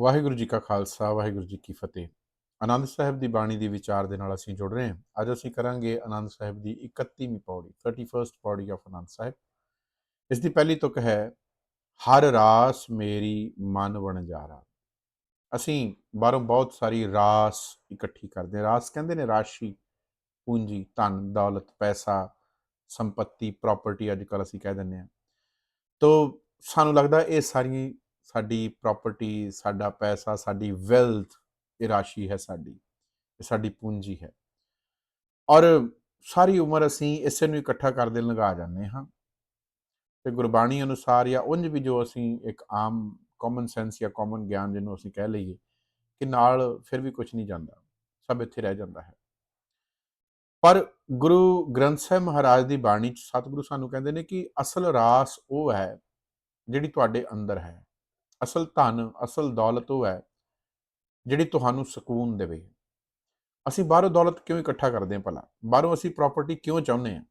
ਵਾਹਿਗੁਰੂ ਜੀ ਕਾ ਖਾਲਸਾ, ਵਾਹਿਗੁਰੂ ਜੀ ਕੀ ਫਤਿਹ। ਆਨੰਦ ਸਾਹਿਬ ਦੀ ਬਾਣੀ ਦੇ ਵਿਚਾਰ ਦੇ ਨਾਲ ਅਸੀਂ ਜੁੜ ਰਹੇ ਹਾਂ। ਅੱਜ ਅਸੀਂ ਕਰਾਂਗੇ ਆਨੰਦ ਸਾਹਿਬ ਦੀ 31ਵੀਂ ਪੌੜੀ 31st ਪੌੜੀ ਆਫ ਆਨੰਦ ਸਾਹਿਬ। ਇਸ ਦੀ ਪਹਿਲੀ ਤੁਕ ਹੈ, ਹਰ ਰਾਸ ਮੇਰੀ ਮਨ ਵਣਜਾਰਾ। ਅਸੀਂ ਬਾਹਰੋਂ ਬਹੁਤ ਸਾਰੀ ਰਾਸ ਇਕੱਠੀ ਕਰਦੇ ਹਾਂ। ਰਾਸ ਕਹਿੰਦੇ ਨੇ ਰਾਸ਼ੀ, ਪੂੰਜੀ, ਧਨ, ਦੌਲਤ, ਪੈਸਾ, ਸੰਪਤੀ ਪ੍ਰਾਪਰਟੀ ਅੱਜ ਕੱਲ ਅਸੀਂ ਕਹਿ ਦਿੰਦੇ ਹਾਂ। ਤੋ ਸਾਨੂੰ ਲੱਗਦਾ ਇਹ ਸਾਰੀਆਂ ਸਾਡੀ ਪ੍ਰਾਪਰਟੀ ਸਾਡਾ ਪੈਸਾ, ਸਾਡੀ ਵੈਲਥ ਇਹ ਰਾਸ਼ੀ ਹੈ ਸਾਡੀ, ਇਹ ਸਾਡੀ ਪੂੰਜੀ ਹੈ। ਔਰ ਸਾਰੀ ਉਮਰ ਅਸੀਂ ਇਸੇ ਨੂੰ ਇਕੱਠਾ ਕਰਦੇ ਲਗਾ ਜਾਂਦੇ ਹਾਂ। ਤੇ ਗੁਰਬਾਣੀ ਅਨੁਸਾਰ ਜਾਂ ਉਂਝ ਵੀ ਜੋ ਅਸੀਂ ਇੱਕ ਆਮ ਕਾਮਨ ਸੈਂਸ ਜਾਂ ਕਾਮਨ ਗਿਆਨ ਜਿਹਨੂੰ ਅਸੀਂ ਕਹਿ ਲਈਏ ਕਿ ਨਾਲ ਫਿਰ ਵੀ ਕੁਝ ਨਹੀਂ ਜਾਂਦਾ, ਸਭ ਇੱਥੇ ਰਹਿ ਜਾਂਦਾ ਹੈ। ਪਰ ਗੁਰੂ ਗ੍ਰੰਥ ਸਾਹਿਬ ਮਹਾਰਾਜ ਦੀ ਬਾਣੀ ਚ ਸਤਿਗੁਰੂ ਸਾਨੂੰ ਕਹਿੰਦੇ ਨੇ ਕਿ ਅਸਲ ਰਾਸ ਉਹ ਹੈ ਜਿਹੜੀ ਤੁਹਾਡੇ ਅੰਦਰ ਹੈ। ਅਸਲ ਧਨ, ਅਸਲ ਦੌਲਤ ਉਹ ਹੈ, ਜਿਹੜੀ ਤੁਹਾਨੂੰ ਸਕੂਨ ਦੇਵੇ। ਅਸੀਂ ਬਾਹਰੋਂ ਦੌਲਤ ਕਿਉਂ ਇਕੱਠਾ ਕਰਦੇ ਹਾਂ ਭਲਾ? ਬਾਹਰੋਂ ਅਸੀਂ ਪ੍ਰਾਪਰਟੀ ਕਿਉਂ ਚਾਹੁੰਦੇ ਹਾਂ?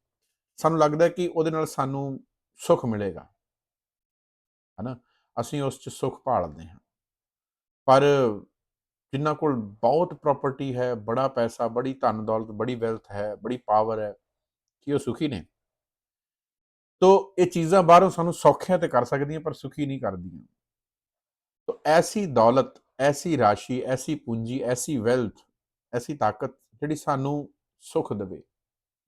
ਸਾਨੂੰ ਲੱਗਦਾ ਕਿ ਉਹਦੇ ਨਾਲ ਸਾਨੂੰ ਸੁੱਖ ਮਿਲੇਗਾ। ਹਨਾ? ਅਸੀਂ ਉਸ 'ਚ ਸੁੱਖ ਭਾਲਦੇ ਹਾਂ। ਪਰ ਜਿਨ੍ਹਾਂ ਕੋਲ ਬਹੁਤ ਪ੍ਰਾਪਰਟੀ ਹੈ, ਬੜਾ ਪੈਸਾ, ਬੜੀ ਧਨ ਦੌਲਤ, ਬੜੀ ਵੈਲਥ ਹੈ, ਬੜੀ ਪਾਵਰ ਹੈ, ਕਿ ਉਹ ਸੁਖੀ ਨੇ? ਤੋ ਇਹ ਚੀਜ਼ਾਂ ਬਾਹਰੋਂ ਸਾਨੂੰ ਸੌਖਿਆਂ ਤੇ ਕਰ ਸਕਦੀਆਂ, ਪਰ ਸੁਖੀ ਨਹੀਂ ਕਰਦੀਆਂ। ਤੋ ਐਸੀ ਦੌਲਤ ਐਸੀ ਰਾਸ਼ੀ ਐਸੀ ਪੂੰਜੀ ਐਸੀ ਵੈਲਥ ਐਸੀ ਤਾਕਤ ਜਿਹੜੀ ਸਾਨੂੰ ਸੁਖ ਦੇਵੇ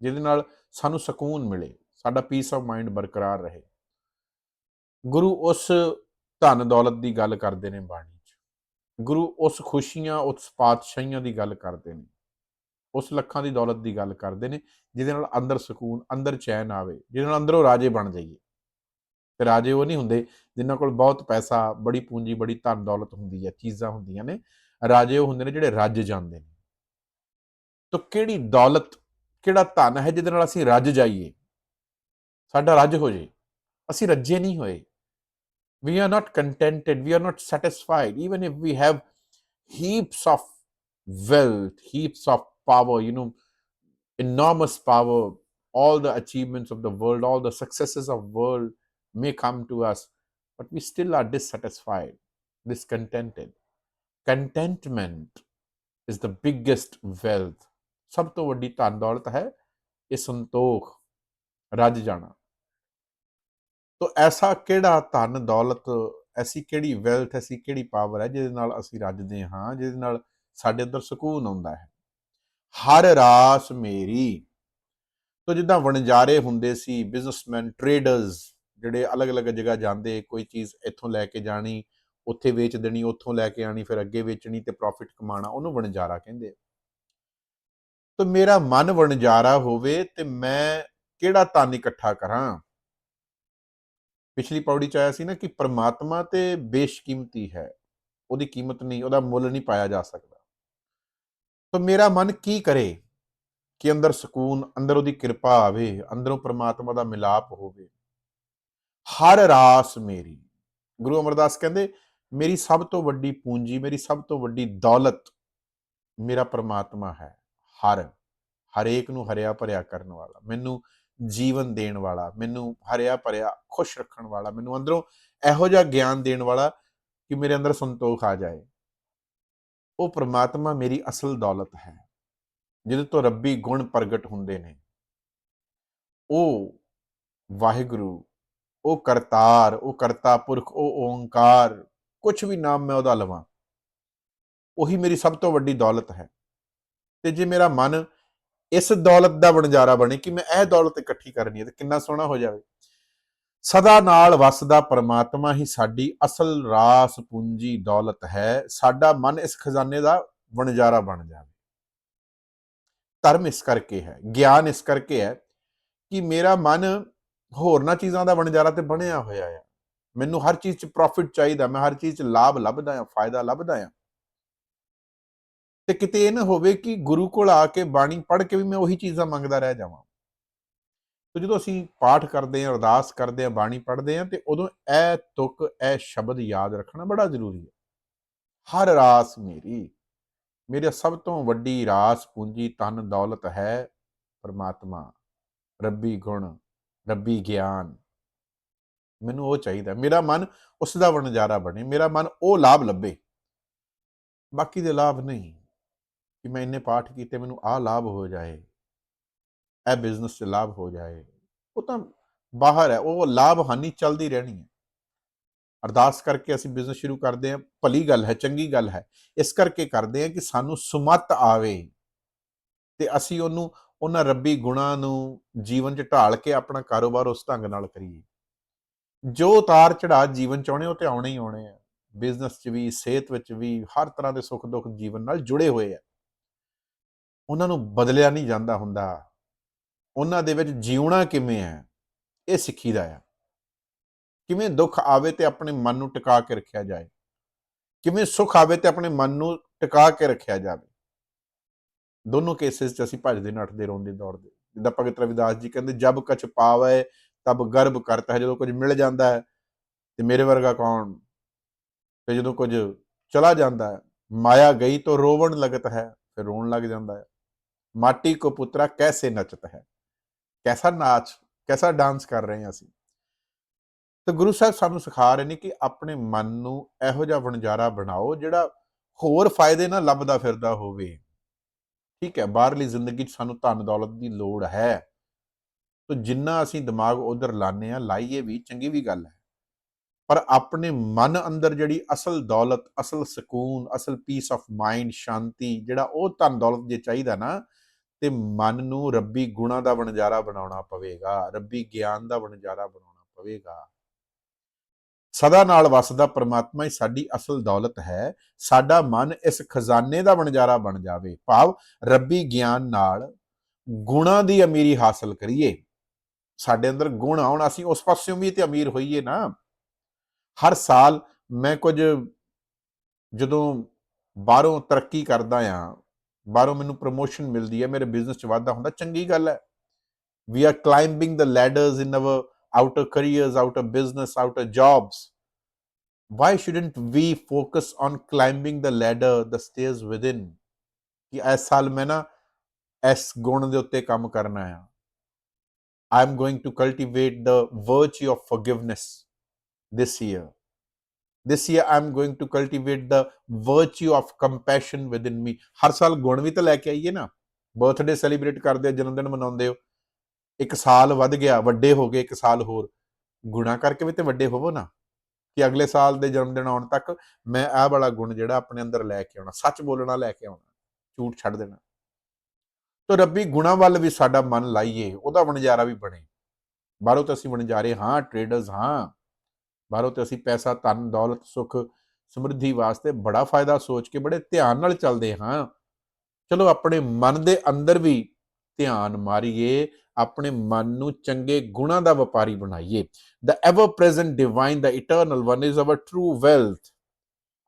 ਜਿਹਦੇ ਨਾਲ ਸਾਨੂੰ ਸਕੂਨ ਮਿਲੇ ਸਾਡਾ ਪੀਸ ਆਫ ਮਾਈਂਡ ਬਰਕਰਾਰ ਰਹੇ ਗੁਰੂ ਉਸ ਧਨ ਦੌਲਤ ਦੀ ਗੱਲ ਕਰਦੇ ਨੇ ਬਾਣੀ 'ਚ ਗੁਰੂ ਉਸ ਖੁਸ਼ੀਆਂ ਉਸ ਪਾਤਸ਼ਾਹੀਆਂ ਦੀ ਗੱਲ ਕਰਦੇ ਨੇ ਉਸ ਲੱਖਾਂ ਦੀ ਦੌਲਤ ਦੀ ਗੱਲ ਕਰਦੇ ਨੇ ਜਿਹਦੇ ਨਾਲ ਅੰਦਰ ਸਕੂਨ ਅੰਦਰ ਚੈਨ ਆਵੇ ਜਿਹਦੇ ਨਾਲ ਅੰਦਰੋਂ ਰਾਜੇ ਬਣ ਜਾਈਏ ਤੇ ਰਾਜੇ ਉਹ ਨਹੀਂ ਹੁੰਦੇ ਜਿਨ੍ਹਾਂ ਕੋਲ ਬਹੁਤ ਪੈਸਾ ਬੜੀ ਪੂੰਜੀ ਬੜੀ ਧਨ ਦੌਲਤ ਹੁੰਦੀ ਹੈ ਚੀਜ਼ਾਂ ਹੁੰਦੀਆਂ ਨੇ ਰਾਜੇ ਉਹ ਹੁੰਦੇ ਨੇ ਜਿਹੜੇ ਰੱਜ ਜਾਂਦੇ ਨੇ ਤਾਂ ਕਿਹੜੀ ਦੌਲਤ ਕਿਹੜਾ ਧਨ ਹੈ ਜਿਹਦੇ ਨਾਲ ਅਸੀਂ ਰੱਜ ਜਾਈਏ ਸਾਡਾ ਰੱਜ ਹੋ ਜੇ ਅਸੀਂ ਰੱਜੇ ਨਹੀਂ ਹੋਏ we are not contented we are not satisfied even if we have heaps of wealth heaps of power you know enormous power all the achievements of the world all the successes of world may come to us, but we still are dissatisfied, discontented. Contentment is the biggest wealth. ਸਭ ਤੋਂ ਵੱਡੀ ਧਨ ਦੌਲਤ ਹੈ ਇਹ ਸੰਤੋਖ ਰੱਜ ਜਾਣਾ ਤੋ ਐਸਾ ਕਿਹੜਾ ਧਨ ਦੌਲਤ ਐਸੀ ਕਿਹੜੀ ਵੈਲਥ ਐਸੀ ਕਿਹੜੀ ਪਾਵਰ ਹੈ ਜਿਹਦੇ ਨਾਲ ਅਸੀਂ ਰੱਜਦੇ ਹਾਂ ਜਿਹਦੇ ਨਾਲ ਸਾਡੇ ਅੰਦਰ ਸਕੂਨ ਆਉਂਦਾ ਹੈ ਹਰ ਰਾਸ ਮੇਰੀ ਤੋ ਜਿੱਦਾਂ ਵਣਜਾਰੇ ਹੁੰਦੇ ਸੀ ਬਿਜ਼ਨਸਮੈਨ ਟ੍ਰੇਡਰਸ ਜਿਹੜੇ ਅਲੱਗ-ਅਲੱਗ ਜਗ੍ਹਾ ਜਾਂਦੇ, ਕੋਈ ਚੀਜ਼ ਇੱਥੋਂ ਲੈ ਕੇ ਜਾਣੀ, ਉੱਥੇ ਵੇਚ ਦੇਣੀ, ਉੱਥੋਂ ਲੈ ਕੇ ਆਣੀ, ਫਿਰ ਅੱਗੇ ਵੇਚਣੀ ਤੇ ਪ੍ਰੋਫਿਟ ਕਮਾਉਣਾ, ਉਹਨੂੰ ਵਣਜਾਰਾ ਕਹਿੰਦੇ ਆ। ਮੇਰਾ ਮਨ ਵਣਜਾਰਾ ਹੋਵੇ ਤੇ ਮੈਂ ਕਿਹੜਾ ਧਨ ਇਕੱਠਾ ਕਰਾਂ? ਪਿਛਲੀ ਪੌੜੀ ਚ ਆਇਆ ਸੀ ਨਾ ਕਿ ਪ੍ਰਮਾਤਮਾ ਤੇ ਬੇਸ਼ਕੀਮਤੀ ਹੈ। ਉਹਦੀ ਕੀਮਤ ਨਹੀਂ, ਉਹਦਾ ਮੁੱਲ ਨਹੀਂ ਪਾਇਆ ਜਾ ਸਕਦਾ। ਤਾਂ ਮੇਰਾ ਮਨ ਕੀ ਕਰੇ ਕਿ ਅੰਦਰ ਸਕੂਨ, ਅੰਦਰ ਉਹਦੀ ਕਿਰਪਾ ਆਵੇ, ਅੰਦਰੋਂ ਪ੍ਰਮਾਤਮਾ ਦਾ ਮਿਲਾਪ ਹੋਵੇ। ਹਰ ਰਾਸ ਮੇਰੀ। ਗੁਰੂ ਅਮਰਦਾਸ ਕਹਿੰਦੇ, ਮੇਰੀ ਸਭ ਤੋਂ ਵੱਡੀ ਪੂੰਜੀ, ਮੇਰੀ ਸਭ ਤੋਂ ਵੱਡੀ ਦੌਲਤ ਮੇਰਾ ਪਰਮਾਤਮਾ ਹੈ। ਹਰ, ਹਰੇਕ ਨੂੰ ਹਰਿਆ ਭਰਿਆ ਕਰਨ ਵਾਲਾ, ਮੈਨੂੰ ਜੀਵਨ ਦੇਣ ਵਾਲਾ, ਮੈਨੂੰ ਹਰਿਆ ਭਰਿਆ, ਖੁਸ਼ ਰੱਖਣ ਵਾਲਾ, ਮੈਨੂੰ ਅੰਦਰੋਂ ਇਹੋ ਜਿਹਾ ਗਿਆਨ ਦੇਣ ਵਾਲਾ ਕਿ ਮੇਰੇ ਅੰਦਰ ਸੰਤੋਖ ਆ ਜਾਏ। ਉਹ ਪ੍ਰਮਾਤਮਾ ਮੇਰੀ ਅਸਲ ਦੌਲਤ ਹੈ। ਜਿਹਦੇ ਤੋਂ ਰੱਬੀ ਗੁਣ ਪ੍ਰਗਟ ਹੁੰਦੇ ਨੇ। ਉਹ ਵਾਹਿਗੁਰੂ ਉਹ ਕਰਤਾਰ ਉਹ ਕਰਤਾ ਪੁਰਖ ਉਹ ਓੰਕਾਰ ਕੁਝ ਵੀ ਨਾਮ ਮੈਂ ਉਹਦਾ ਲਵਾਂ। ਉਹੀ ਮੇਰੀ ਸਭ ਤੋਂ ਵੱਡੀ ਦੌਲਤ ਹੈ। ਤੇ ਜੇ ਮੇਰਾ ਮਨ ਇਸ ਦੌਲਤ ਦਾ ਵਣਜਾਰਾ ਬਣੇ ਕਿ ਮੈਂ ਇਹ ਦੌਲਤ ਇਕੱਠੀ ਕਰਨੀ ਹੈ, ਤੇ ਕਿੰਨਾ ਸੋਹਣਾ ਹੋ ਜਾਵੇ। ਸਦਾ ਨਾਲ ਵਸਦਾ ਪਰਮਾਤਮਾ ਹੀ ਸਾਡੀ ਅਸਲ ਰਾਸ ਪੂੰਜੀ ਦੌਲਤ ਹੈ। ਸਾਡਾ ਮਨ ਇਸ ਖਜ਼ਾਨੇ ਦਾ ਵਣਜਾਰਾ ਬਣ ਜਾਵੇ। ਧਰਮ ਇਸ ਕਰਕੇ ਹੈ, ਗਿਆਨ ਇਸ ਕਰਕੇ ਹੈ ਕਿ ਮੇਰਾ ਮਨ ਹੋਰਨਾਂ ਚੀਜ਼ਾਂ ਦਾ ਵਣਜਾਰਾ ਤੇ ਬਣਿਆ ਹੋਇਆ ਆ। ਮੈਨੂੰ ਹਰ ਚੀਜ਼ 'ਚ ਪ੍ਰੋਫਿਟ ਚਾਹੀਦਾ, ਮੈਂ ਹਰ ਚੀਜ਼ 'ਚ ਲਾਭ ਲੱਭਦਾ ਹਾਂ ਫਾਇਦਾ ਲੱਭਦਾ ਹਾਂ ਤੇ ਕਿਤੇ ਇਹ ਨਾ ਹੋਵੇ ਕਿ ਗੁਰੂ ਕੋਲ ਆ ਕੇ ਬਾਣੀ ਪੜ੍ਹ ਕੇ ਵੀ ਮੈਂ ਉਹੀ ਚੀਜ਼ਾਂ ਮੰਗਦਾ ਰਹਿ ਜਾਵਾਂ। ਤੇ ਜਦੋਂ ਅਸੀਂ ਪਾਠ ਕਰਦੇ ਹਾਂ ਅਰਦਾਸ ਕਰਦੇ ਹਾਂ ਬਾਣੀ ਪੜ੍ਹਦੇ ਹਾਂ ਤੇ ਉਦੋਂ ਇਹ ਤੁਕ ਇਹ ਸ਼ਬਦ ਯਾਦ ਰੱਖਣਾ ਬੜਾ ਜ਼ਰੂਰੀ ਹੈ ਹਰ ਰਾਸ ਮੇਰੀ, ਮੇਰੇ ਸਭ ਤੋਂ ਵੱਡੀ ਰਾਸ ਪੂੰਜੀ ਤਨ ਦੌਲਤ ਹੈ ਪਰਮਾਤਮਾ, ਰੱਬੀ ਗੁਣ। ਰੱਬੀ ਗਿਆਨ। ਮੈਨੂੰ ਉਹ ਚਾਹੀਦਾ ਮੇਰਾ ਮਨ ਉਸ ਦਾ ਵਣਜਾਰਾ ਬਣੇ। ਮੇਰਾ ਮਨ ਉਹ ਲਾਭ ਲੱਭੇ। ਬਾਕੀ ਦੇ ਲਾਭ ਨਹੀਂ। ਕਿ ਮੈਂ ਇੰਨੇ ਪਾਠ ਕੀਤੇ, ਮੈਨੂੰ ਆਹ ਲਾਭ ਹੋ ਜਾਏ। ਇਹ ਬਿਜ਼ਨਸ 'ਚ ਲਾਭ ਹੋ ਜਾਏ। ਉਹ ਤਾਂ ਬਾਹਰ ਹੈ। ਉਹ ਲਾਭ ਹਾਨੀ ਚੱਲਦੀ ਰਹਿਣੀ ਹੈ। ਅਰਦਾਸ ਕਰਕੇ ਅਸੀਂ ਬਿਜ਼ਨਸ ਸ਼ੁਰੂ ਕਰਦੇ ਹਾਂ। ਭਲੀ ਗੱਲ ਹੈ, ਚੰਗੀ ਗੱਲ ਹੈ। ਇਸ ਕਰਕੇ ਕਰਦੇ ਹਾਂ ਕਿ ਸਾਨੂੰ ਸੁਮਤ ਆਵੇ। ਤੇ ਅਸੀਂ ਉਹਨੂੰ ਉਹਨਾਂ ਰੱਬੀ ਗੁਣਾਂ ਨੂੰ ਜੀਵਨ 'ਚ ਢਾਲ ਕੇ ਆਪਣਾ ਕਾਰੋਬਾਰ ਉਸ ਢੰਗ ਨਾਲ ਕਰੀਏ। ਜੋ ਉਤਾਰ ਚੜਾਅ ਜੀਵਨ 'ਚ ਆਉਣੇ, ਉਹ ਤੇ ਆਉਣੇ ਹੀ ਆਉਣੇ ਆ। ਬਿਜ਼ਨਸ 'ਚ ਵੀ, ਸਿਹਤ ਵਿੱਚ ਵੀ, ਹਰ ਤਰ੍ਹਾਂ ਦੇ ਸੁੱਖ ਦੁੱਖ ਜੀਵਨ ਨਾਲ ਜੁੜੇ ਹੋਏ ਆ। ਉਹਨਾਂ ਨੂੰ ਬਦਲਿਆ ਨਹੀਂ ਜਾਂਦਾ ਹੁੰਦਾ। ਉਹਨਾਂ ਦੇ ਵਿੱਚ ਜਿਉਣਾ ਕਿਵੇਂ ਹੈ, ਇਹ ਸਿੱਖੀਦਾ ਆ। ਕਿਵੇਂ ਦੁੱਖ ਆਵੇ ਤੇ ਆਪਣੇ ਮਨ ਨੂੰ ਟਿਕਾ ਕੇ ਰੱਖਿਆ ਜਾਏ। ਕਿਵੇਂ ਸੁੱਖ ਆਵੇ ਤੇ ਆਪਣੇ ਮਨ ਨੂੰ ਟਿਕਾ ਕੇ ਰੱਖਿਆ ਜਾਵੇ। ਦੋਨੋਂ ਕੇਸਿਸ 'ਚ ਅਸੀਂ ਭੱਜਦੇ, ਨੱਠਦੇ, ਰੋਂਦੇ, ਦੌੜਦੇ। ਜਿੱਦਾਂ ਭਗਤ ਰਵਿਦਾਸ ਜੀ ਕਹਿੰਦੇ, ਜਬ ਕਛ ਪਾਵੇ, ਤਬ ਗਰਭ ਕਰਤਾ ਹੈ। ਜਦੋਂ ਕੁਝ ਮਿਲ ਜਾਂਦਾ ਹੈ, ਤੇ ਮੇਰੇ ਵਰਗਾ ਕੌਣ? ਤੇ ਜਦੋਂ ਕੁਝ ਚਲਾ ਜਾਂਦਾ ਹੈ, ਮਾਇਆ ਗਈ ਤਾਂ ਰੋਵਣ ਲਗਤ ਹੈ, ਫਿਰ ਰੋਣ ਲੱਗ ਜਾਂਦਾ ਹੈ। ਮਾਟੀ ਕੋ ਪੁੱਤਰਾ ਕੈਸੇ ਨਚਤ ਹੈ? ਕੈਸਾ ਨਾਚ, ਕੈਸਾ ਡਾਂਸ ਕਰ ਰਹੇ ਹਾਂ ਅਸੀਂ? ਤੇ ਗੁਰੂ ਸਾਹਿਬ ਸਾਨੂੰ ਸਿਖਾ ਰਹੇ ਨੇ ਕਿ ਆਪਣੇ ਮਨ ਨੂੰ ਇਹੋ ਜਿਹਾ ਵਣਜਾਰਾ ਬਣਾਓ, ਜਿਹੜਾ ਹੋਰ ਫਾਇਦੇ ਨਾਲ ਲੱਭਦਾ ਫਿਰਦਾ ਹੋਵੇ। ਠੀਕ ਹੈ, ਬਾਹਰਲੀ ਜ਼ਿੰਦਗੀ 'ਚ ਸਾਨੂੰ ਧਨ ਦੌਲਤ ਦੀ ਲੋੜ ਹੈ। ਤੋ ਜਿੰਨਾ ਅਸੀਂ ਦਿਮਾਗ ਉਧਰ ਲਾਣੇ ਆ ਲਾਈਏ ਵੀ, ਚੰਗੀ ਵੀ ਗੱਲ ਹੈ। ਪਰ ਆਪਣੇ ਮਨ ਅੰਦਰ ਜਿਹੜੀ ਅਸਲ ਦੌਲਤ, ਅਸਲ ਸਕੂਨ, ਅਸਲ ਪੀਸ ਆਫ ਮਾਈਂਡ ਸ਼ਾਂਤੀ, ਜਿਹੜਾ ਉਹ ਧਨ ਦੌਲਤ ਜੇ ਚਾਹੀਦਾ ਨਾ, ਤੇ ਮਨ ਨੂੰ ਰੱਬੀ ਗੁਣਾ ਦਾ ਵਣਜਾਰਾ ਬਣਾਉਣਾ ਪਵੇਗਾ, ਰੱਬੀ ਗਿਆਨ ਦਾ ਵਣਜਾਰਾ ਬਣਾਉਣਾ ਪਵੇਗਾ। ਸਦਾ ਨਾਲ ਵਸਦਾ ਪਰਮਾਤਮਾ ਹੀ ਸਾਡੀ ਅਸਲ ਦੌਲਤ ਹੈ। ਸਾਡਾ ਮਨ ਇਸ ਖਜ਼ਾਨੇ ਦਾ ਵਣਜਾਰਾ ਬਣ ਜਾਵੇ। ਭਾਵ ਰੱਬੀ ਗਿਆਨ ਨਾਲ ਗੁਣਾ ਦੀ ਅਮੀਰੀ ਹਾਸਲ ਕਰੀਏ। ਸਾਡੇ ਅੰਦਰ ਗੁਣ ਆਉਣ, ਅਸੀਂ ਉਸ ਪਾਸਿਓਂ ਵੀ ਤੇ ਅਮੀਰ ਹੋਈਏ ਨਾ। ਹਰ ਸਾਲ ਮੈਂ ਕੁਝ ਜਦੋਂ ਬਾਹਰੋਂ ਤਰੱਕੀ ਕਰਦਾ ਆ, ਬਾਹਰੋਂ ਮੈਨੂੰ ਪ੍ਰੋਮੋਸ਼ਨ ਮਿਲਦੀ ਹੈ ਮੇਰੇ ਬਿਜ਼ਨਸ 'ਚ ਵਾਧਾ ਹੁੰਦਾ, ਚੰਗੀ ਗੱਲ ਹੈ। We are climbing the ladders in our outer careers, outer business, outer jobs. Why shouldn't we focus on climbing the ladder, the stairs within? ਕਿ ਇਸ ਸਾਲ ਮੈਂ ਨਾ ਇਸ ਗੁਣ ਦੇ ਉੱਤੇ ਕੰਮ ਕਰਨਾ ਹੈ I am going to cultivate the virtue of forgiveness this year. This year I am going to cultivate the virtue of compassion within me. ਹਰ ਸਾਲ ਗੁਣ ਵੀ ਤਾਂ ਲੈ ਕੇ ਆਈਏ ਨਾ ਬਰਥਡੇ ਸੈਲੀਬ੍ਰੇਟ ਕਰਦੇ ਹੋ ਜਨਮ ਦਿਨ ਮਨਾਉਂਦੇ ਹੋ ਇੱਕ ਸਾਲ ਵੱਧ ਗਿਆ, ਵੱਡੇ ਹੋ ਗਏ ਇੱਕ ਸਾਲ ਹੋਰ, ਗੁਣਾ ਕਰਕੇ ਵੀ ਤੇ ਵੱਡੇ ਹੋਵੋ ਨਾ, ਕਿ ਅਗਲੇ ਸਾਲ ਦੇ ਜਨਮ ਦਿਨ ਆਉਣ ਤੱਕ ਮੈਂ ਆਹ ਵਾਲਾ ਗੁਣ ਜਿਹੜਾ ਆਪਣੇ ਅੰਦਰ ਲੈ ਕੇ ਆਉਣਾ, ਸੱਚ ਬੋਲਣਾ ਲੈ ਕੇ ਆਉਣਾ, ਝੂਠ ਛੱਡ ਦੇਣਾ। ਤੋ ਰੱਬੀ ਗੁਣਾ ਵੱਲ ਵੀ ਸਾਡਾ ਮਨ ਲਾਈਏ, ਉਹਦਾ ਵਣਜਾਰਾ ਵੀ ਬਣੇ। ਬਾਹਰੋਂ ਤਾਂ ਅਸੀਂ ਵਣਜਾਰੇ ਹਾਂ ਟ੍ਰੇਡਰਸ ਹਾਂ। ਬਾਹਰੋਂ ਤੇ ਅਸੀਂ ਪੈਸਾ, ਧਨ, ਦੌਲਤ, ਸੁੱਖ, ਸਮਰਿੱਧੀ ਵਾਸਤੇ ਬੜਾ ਫਾਇਦਾ ਸੋਚ ਕੇ, ਬੜੇ ਧਿਆਨ ਨਾਲ ਚੱਲਦੇ ਹਾਂ। ਚਲੋ ਆਪਣੇ ਮਨ ਦੇ ਅੰਦਰ ਵੀ ਧਿਆਨ ਮਾਰੀਏ ਆਪਣੇ ਮਨ ਨੂੰ ਚੰਗੇ ਗੁਣਾ ਦਾ ਵਪਾਰੀ ਬਣਾਈਏ the ever present divine the eternal one is our true wealth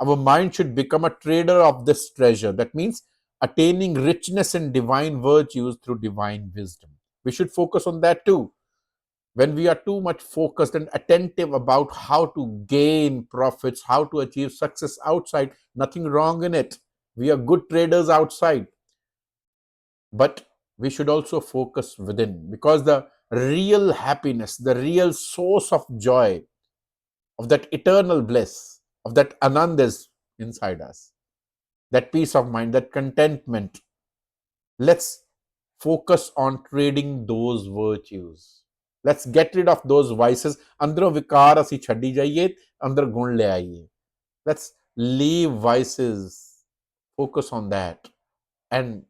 our mind should become a trader of this treasure that means attaining richness in divine virtues through divine wisdom we should focus on that too when we are too much focused and attentive about how to gain profits how to achieve success outside nothing wrong in it we are good traders outside but we should also focus within because the real happiness, the real source of joy, of that eternal bliss, of that anand is inside us. That peace of mind, that contentment. Let's focus on trading those virtues. Let's get rid of those vices. ਅੰਦਰੋਂ ਵਿਕਾਰ ਅਸੀਂ ਛੱਡੀ ਜਾਈਏ ਅੰਦਰ ਗੁਣ ਲੈ ਆਈਏ let's leave vices focus on that and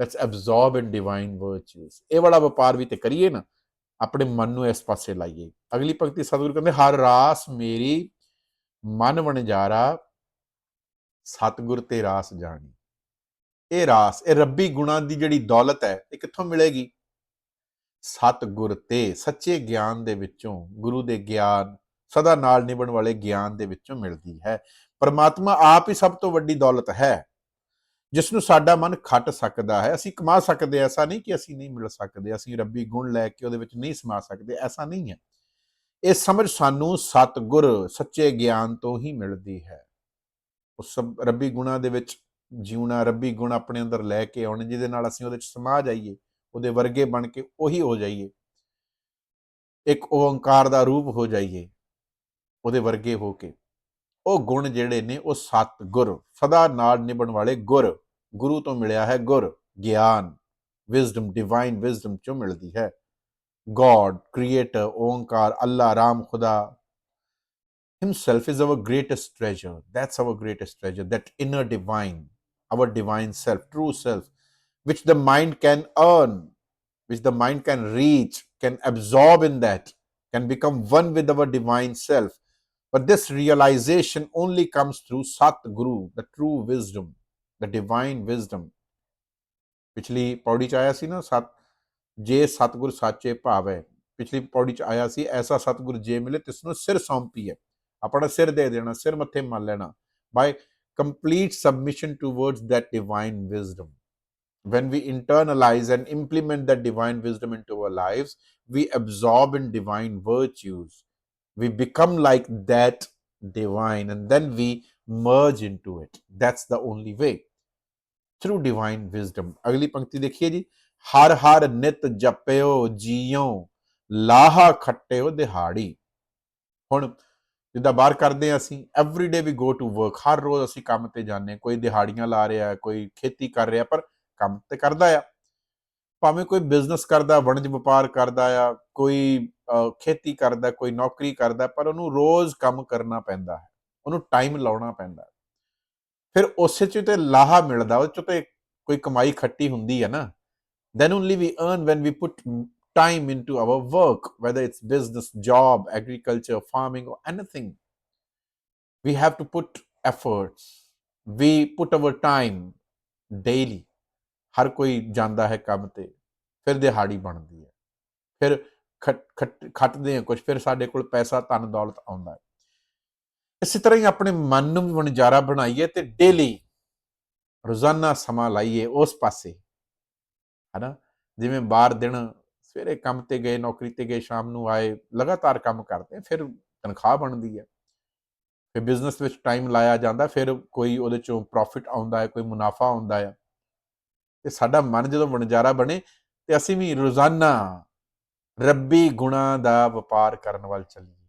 let's absorb in divine virtues ਇਹ ਵਾਲਾ ਵਪਾਰ ਵੀ ਤੇ ਕਰੀਏ ਨਾ, ਆਪਣੇ ਮਨ ਨੂੰ ਇਸ ਪਾਸੇ ਲਾਈਏ। ਅਗਲੀ ਪੰਕਤੀ ਸਤਿਗੁਰੂ ਕਹਿੰਦੇ, ਹਰ ਰਾਸ ਮੇਰੀ ਮਨ ਵਣਜਾਰਾ, ਸਤਿਗੁਰ ਤੇ ਰਾਸ ਜਾਣੀ। ਇਹ ਰਾਸ, ਇਹ ਰੱਬੀ ਗੁਣਾਂ ਦੀ ਜਿਹੜੀ ਦੌਲਤ ਹੈ, ਇਹ ਕਿੱਥੋਂ ਮਿਲੇਗੀ? ਸਤਿਗੁਰ ਤੇ, ਸੱਚੇ ਗਿਆਨ ਦੇ ਵਿੱਚੋਂ, ਗੁਰੂ ਦੇ ਗਿਆਨ, ਸਦਾ ਨਾਲ ਨਿਭਣ ਵਾਲੇ ਗਿਆਨ ਦੇ ਵਿੱਚੋਂ ਮਿਲਦੀ ਹੈ। ਪਰਮਾਤਮਾ ਆਪ ਹੀ ਸਭ ਤੋਂ ਵੱਡੀ ਦੌਲਤ ਹੈ। ਜਿਸ ਨੂੰ ਸਾਡਾ ਮਨ ਖੱਟ ਸਕਦਾ ਹੈ, ਅਸੀਂ ਕਮਾ ਸਕਦੇ ਐਸਾ ਨਹੀਂ ਕਿ ਅਸੀਂ ਨਹੀਂ ਮਿਲ ਸਕਦੇ, ਅਸੀਂ ਰੱਬੀ ਗੁਣ ਲੈ ਕੇ ਉਹਦੇ ਵਿੱਚ ਨਹੀਂ ਸਮਾ ਸਕਦੇ, ਐਸਾ ਨਹੀਂ ਹੈ। ਇਹ ਸਮਝ ਸਾਨੂੰ ਸਤਗੁਰ, ਸੱਚੇ ਗਿਆਨ ਤੋਂ ਹੀ ਮਿਲਦੀ ਹੈ। ਉਸ ਸਭ ਰੱਬੀ ਗੁਣਾ ਦੇ ਵਿੱਚ ਜਿਉਣਾ, ਰੱਬੀ ਗੁਣ ਆਪਣੇ ਅੰਦਰ ਲੈ ਕੇ ਆਉਣ, ਜਿਹਦੇ ਨਾਲ ਅਸੀਂ ਉਹਦੇ ਵਿੱਚ ਸਮਾ ਜਾਈਏ, ਉਹਦੇ ਵਰਗੇ ਬਣ ਕੇ ਉਹੀ ਹੋ ਜਾਈਏ। ਇੱਕ ਓੰਕਾਰ ਦਾ ਰੂਪ ਹੋ ਜਾਈਏ, ਉਹਦੇ ਵਰਗੇ ਹੋ ਕੇ। ਉਹ ਗੁਣ ਜਿਹੜੇ ਨੇ, ਉਹ ਸਤ ਗੁਰ ਸਦਾ ਨਾਲ ਨਿਭਣ ਵਾਲੇ ਗੁਰ। ਗੁਰੂ ਤੋਂ ਮਿਲਿਆ ਹੈ ਗੁਰ ਗਿਆਨ ਵਿਜ਼ਡਮ ਡਿਵਾਈਨ ਵਿਜ਼ਡਮ ਚੋਂ ਮਿਲਦੀ ਹੈ God creator Onkar Allah Ram Khuda himself is our greatest treasure that's our greatest treasure that inner divine our divine self true self which the mind can earn which the mind can reach can absorb in that can become one with our divine self but this realization only comes through sat guru the true wisdom the divine wisdom ਪਿਛਲੀ ਪੌੜੀ ਚ ਆਇਆ ਸੀ ਨਾ ਸਤ ਜੇ ਸਤਗੁਰ ਸਾਚੇ ਭਾਵੈ ਪਿਛਲੀ ਪੌੜੀ ਚ ਆਇਆ ਸੀ ਐਸਾ ਸਤਗੁਰ ਜੇ ਮਿਲੇ ਤਿਸ ਨੂੰ ਸਿਰ ਸੌਂਪੀ ਹੈ ਆਪਣਾ ਸਿਰ ਦੇ ਦੇਣਾ ਸਿਰ ਮੱਥੇ ਮੰਨ ਲੈਣਾ ਬਾਈ complete submission towards that divine wisdom when we internalize and implement that divine wisdom into our lives we absorb in divine virtues we become like that divine and then we merge into it. That's the only way. Through divine wisdom. ਅਗਲੀ ਪੰਕਤੀ ਦੇਖੀਏ ਜੀ ਹਰ ਹਰ ਨਿਤ ਜਪਿਓ JIO ਲਾਹਾ ਖੱਟਿਓ ਦਿਹਾੜੀ ਹੁਣ ਜਿੱਦਾਂ ਬਾਹਰ ਕਰਦੇ ਆ ਅਸੀਂ every day we go to work ਹਰ ਰੋਜ਼ ਅਸੀਂ ਕੰਮ ਤੇ ਜਾਂਦੇ ਹਾਂ। ਕੋਈ ਦਿਹਾੜੀਆਂ ਲਾ ਰਿਹਾ ਕੋਈ ਖੇਤੀ ਕਰ ਰਿਹਾ ਪਰ ਕੰਮ ਤੇ ਕਰਦਾ ਆ ਭਾਵੇਂ ਕੋਈ ਬਿਜ਼ਨਸ ਕਰਦਾ ਵਣਜ ਵਪਾਰ ਕਰਦਾ ਆ ਕੋਈ ਖੇਤੀ ਕਰਦਾ ਕੋਈ ਨੌਕਰੀ ਕਰਦਾ ਪਰ ਉਹਨੂੰ ਰੋਜ਼ ਕੰਮ ਕਰਨਾ ਪੈਂਦਾ ਹੈ ਉਹਨੂੰ ਟਾਈਮ ਲਾਉਣਾ ਪੈਂਦਾ ਹੈ। ਫਿਰ ਉਸੇ ਚ ਤੇ ਲਾਹਾ ਮਿਲਦਾ ਉਹ ਚ ਤੇ ਕੋਈ ਕਮਾਈ ਖੱਟੀ ਹੁੰਦੀ ਹੈ ਨਾ then only we earn when we put m- time into our work whether it's business job agriculture farming or anything we have to put efforts we put our time daily ਹਰ ਕੋਈ ਜਾਂਦਾ ਹੈ ਕੰਮ ਤੇ ਫਿਰ ਦਿਹਾੜੀ ਬਣਦੀ ਹੈ ਫਿਰ ਖੱਟ- ਖੱਟ- ਖੱਟਦੇ ਆ ਕੁਝ ਫਿਰ ਸਾਡੇ ਕੋਲ ਪੈਸਾ ਧਨ ਦੌਲਤ ਆਉਂਦਾ ਹੈ ਇਸੇ ਤਰ੍ਹਾਂ ਹੀ ਆਪਣੇ ਮਨ ਨੂੰ ਵੀ ਵਣਜਾਰਾ ਬਣਾਈਏ ਤੇ ਡੇਲੀ ਰੋਜ਼ਾਨਾ ਸਮਾਂ ਲਾਈਏ ਉਸ ਪਾਸੇ। ਹਨਾ? ਜਿਵੇਂ ਬਾਹਰ ਦਿਨ ਸਵੇਰੇ ਕੰਮ ਤੇ ਗਏ, ਨੌਕਰੀ ਤੇ ਗਏ, ਸ਼ਾਮ ਨੂੰ ਆਏ, ਲਗਾਤਾਰ ਕੰਮ ਕਰਦੇ, ਫਿਰ ਤਨਖਾਹ ਬਣਦੀ ਹੈ। ਫਿਰ ਬਿਜ਼ਨਸ ਵਿੱਚ ਟਾਈਮ ਲਾਇਆ ਜਾਂਦਾ, ਫਿਰ ਕੋਈ ਉਹਦੇ ਚੋਂ ਪ੍ਰੋਫਿਟ ਆਉਂਦਾ ਹੈ, ਕੋਈ ਮੁਨਾਫਾ ਆਉਂਦਾ ਹੈ। ਤੇ ਸਾਡਾ ਮਨ ਜਦੋਂ ਵਣਜਾਰਾ ਬਣੇ, ਤੇ ਅਸੀਂ ਵੀ ਰੋਜ਼ਾਨਾ ਰੱਬੀ ਗੁਣਾ ਦਾ ਵਪਾਰ ਕਰਨ ਵੱਲ ਚੱਲੀਏ।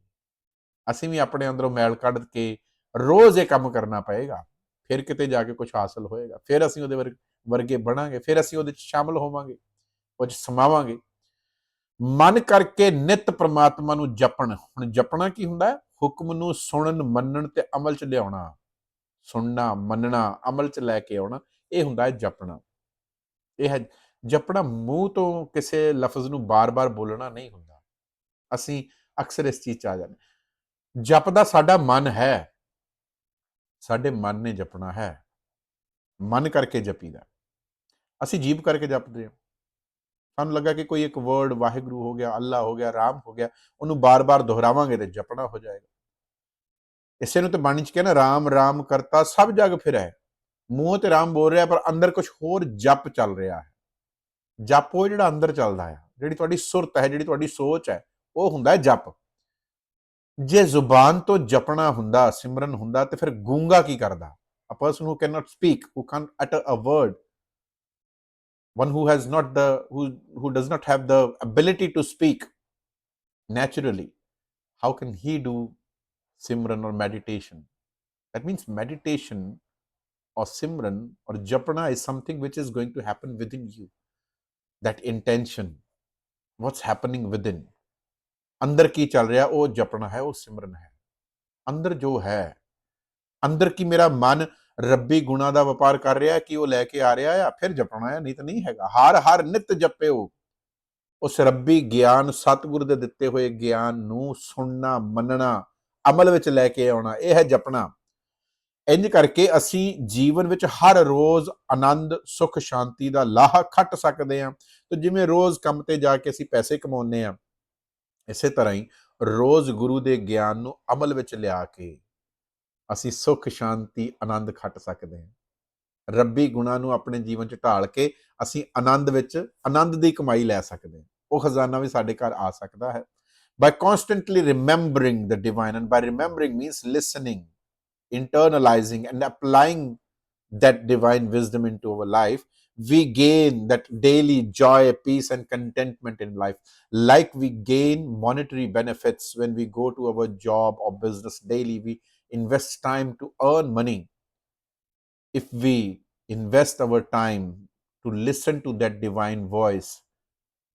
ਅਸੀਂ ਵੀ ਆਪਣੇ ਅੰਦਰੋਂ ਮੈਲ ਕੱਢ ਕੇ ਰੋਜ਼ ਇਹ ਕੰਮ ਕਰਨਾ ਪਏਗਾ। ਫਿਰ ਕਿਤੇ ਜਾ ਕੇ ਕੁਝ ਹਾਸਲ ਹੋਏਗਾ। ਫਿਰ ਅਸੀਂ ਉਹਦੇ ਵਰ- ਵਰਗੇ ਬਣਾਂਗੇ। ਫਿਰ ਅਸੀਂ ਉਹਦੇ ਚ ਸ਼ਾਮਲ ਹੋਵਾਂਗੇ ਉਹ 'ਚ ਸਮਾਵਾਂਗੇ। ਮਨ ਕਰਕੇ ਨਿਤ ਪ੍ਰਮਾਤਮਾ ਨੂੰ ਜਪਣ। ਹੁਣ ਜਪਣਾ ਕੀ ਹੁੰਦਾ? ਹੈ ਹੁਕਮ ਨੂੰ ਸੁਣਨ, ਮੰਨਣ ਤੇ ਅਮਲ ਚ ਲਿਆਉਣਾ। ਸੁਣਨਾ, ਮੰਨਣਾ, ਅਮਲ ਚ ਲੈ ਕੇ ਆਉਣਾ। ਇਹ ਹੁੰਦਾ ਹੈ ਜਪਣਾ। ਇਹ ਹੈ, ਜਪਣਾ ਮੂੰਹ ਤੋਂ ਕਿਸੇ ਲਫ਼ਜ਼ ਨੂੰ ਬਾਰ-ਬਾਰ ਬੋਲਣਾ ਨਹੀਂ ਹੁੰਦਾ। ਅਸੀਂ ਅਕਸਰ ਇਸ ਚੀਜ਼ ਚ ਆ ਜਾਂਦੇ। ਜਪਦਾ ਸਾਡਾ ਮਨ ਹੈ। ਸਾਡੇ ਮਨ ਨੇ ਜਪਣਾ ਹੈ। ਮਨ ਕਰਕੇ ਜਪੀਦਾ। ਅਸੀਂ ਜੀਭ ਕਰਕੇ ਜਪਦੇ ਹਾਂ। ਸਾਨੂੰ ਲੱਗਾ ਕਿ ਕੋਈ ਇੱਕ ਵਰਡ ਵਾਹਿਗੁਰੂ ਹੋ ਗਿਆ, ਅੱਲਾ ਹੋ ਗਿਆ, ਰਾਮ ਹੋ ਗਿਆ, ਉਹਨੂੰ ਬਾਰ-ਬਾਰ ਦੁਹਰਾਵਾਂਗੇ ਤੇ ਜਪਣਾ ਹੋ ਜਾਏਗਾ। ਇਸੇ ਨੂੰ ਤੇ ਬਾਣੀ ਚ ਕਹਿੰਦਾ ਰਾਮ ਰਾਮ ਕਰਤਾ, ਸਭ ਜਗ ਫਿਰੈ। ਮੂੰਹ ਤੇ ਰਾਮ ਬੋਲ ਰਿਹਾ, ਪਰ ਅੰਦਰ ਕੁਝ ਹੋਰ ਜਪ ਚੱਲ ਰਿਹਾ ਹੈ। ਜਪ ਉਹ ਜਿਹੜਾ ਅੰਦਰ ਚੱਲਦਾ ਹੈ ਜਿਹੜੀ ਤੁਹਾਡੀ ਸੁਰਤ ਹੈ, ਜਿਹੜੀ ਤੁਹਾਡੀ ਸੋਚ ਹੈ, ਉਹ ਹੁੰਦਾ ਹੈ ਜਪ। ਜੇ ਜ਼ੁਬਾਨ ਤੋਂ ਜਪਣਾ ਹੁੰਦਾ ਸਿਮਰਨ ਹੁੰਦਾ ਤੇ ਫਿਰ ਗੂੰਗਾ ਕੀ ਕਰਦਾ a person who cannot speak who can't utter a word one who has not the who who does not have the ability to speak naturally how can he do simran or meditation that means meditation or simran or japana is something which is going to happen within you that intention what's happening within ਅੰਦਰ ਕੀ ਚੱਲ ਰਿਹਾ, ਉਹ ਜਪਣਾ ਹੈ, ਉਹ ਸਿਮਰਨ ਹੈ। ਅੰਦਰ ਜੋ ਹੈ, ਅੰਦਰ ਕੀ ਮੇਰਾ ਮਨ ਰੱਬੀ ਗੁਣਾ ਦਾ ਵਪਾਰ ਕਰ ਰਿਹਾ ਕਿ ਉਹ ਲੈ ਕੇ ਆ ਰਿਹਾ ਆ ਫਿਰ ਜਪਣਾ ਹੈ, ਨਹੀਂ ਤਾਂ ਨਹੀਂ ਹੈਗਾ। ਹਰ ਹਰ ਨਿਤ ਜਪਿਓ। ਉਸ ਰੱਬੀ ਗਿਆਨ, ਸਤਿਗੁਰ ਦੇ ਦਿੱਤੇ ਹੋਏ ਗਿਆਨ ਨੂੰ ਸੁਣਨਾ, ਮੰਨਣਾ, ਅਮਲ ਵਿੱਚ ਲੈ ਕੇ ਆਉਣਾ, ਇਹ ਹੈ ਜਪਣਾ। ਇੰਜ ਕਰਕੇ ਅਸੀਂ ਜੀਵਨ ਵਿੱਚ ਹਰ ਰੋਜ਼ ਆਨੰਦ, ਸੁਖ, ਸ਼ਾਂਤੀ ਦਾ ਲਾਹਾ ਖੱਟ ਸਕਦੇ ਹਾਂ। ਤੇ ਜਿਵੇਂ ਰੋਜ਼ ਕੰਮ ਤੇ ਜਾ ਕੇ ਅਸੀਂ ਪੈਸੇ ਕਮਾਉਂਦੇ ਹਾਂ ਇਸੇ ਤਰ੍ਹਾਂ ਹੀ ਰੋਜ਼ ਗੁਰੂ ਦੇ ਗਿਆਨ ਨੂੰ ਅਮਲ ਵਿੱਚ ਲਿਆ ਕੇ ਅਸੀਂ ਸੁਖ ਸ਼ਾਂਤੀ ਆਨੰਦ ਖੱਟ ਸਕਦੇ ਹਾਂ ਰੱਬੀ ਗੁਣਾ ਨੂੰ ਆਪਣੇ ਜੀਵਨ 'ਚ ਢਾਲ ਕੇ ਅਸੀਂ ਆਨੰਦ ਵਿੱਚ ਆਨੰਦ ਦੀ ਕਮਾਈ ਲੈ ਸਕਦੇ ਹਾਂ ਉਹ ਖਜ਼ਾਨਾ ਵੀ ਸਾਡੇ ਘਰ ਆ ਸਕਦਾ ਹੈ by constantly remembering the divine and by remembering means listening internalizing and applying that divine wisdom into our life we gain that daily joy peace and contentment in life. Like we gain monetary benefits when we go to our job or business daily we invest time to earn money. If we invest our time to listen to that divine voice